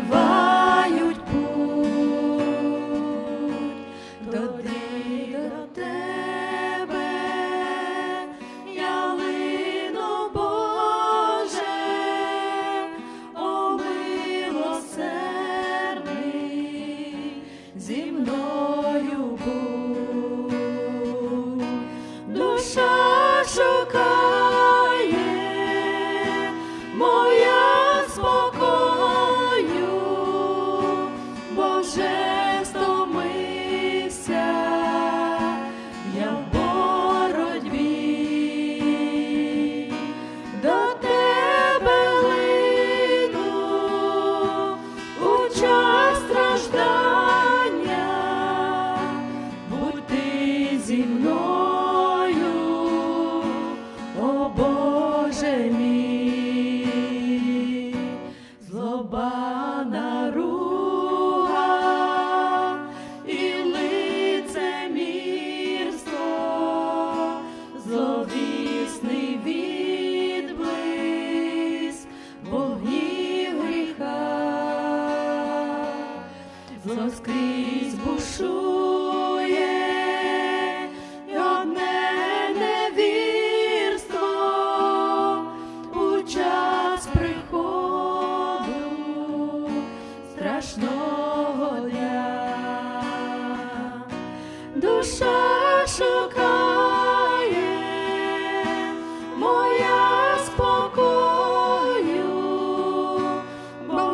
vai. Собана руга і лицемірство, зловісний відблиск богів гріха, зоскрізь бушу. Страшного дня. Душа шукає моя спокою, бо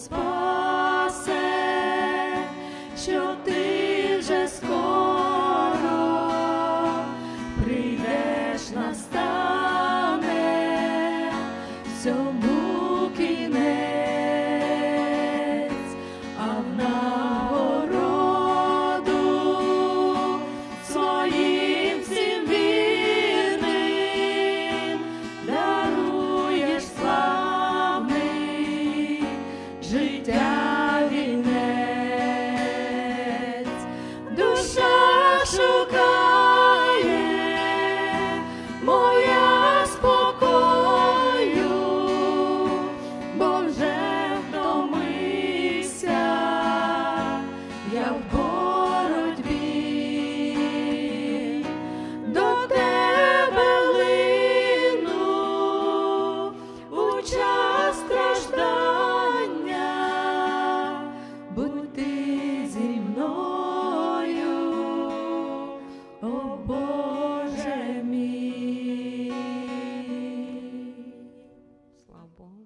spot. j'étais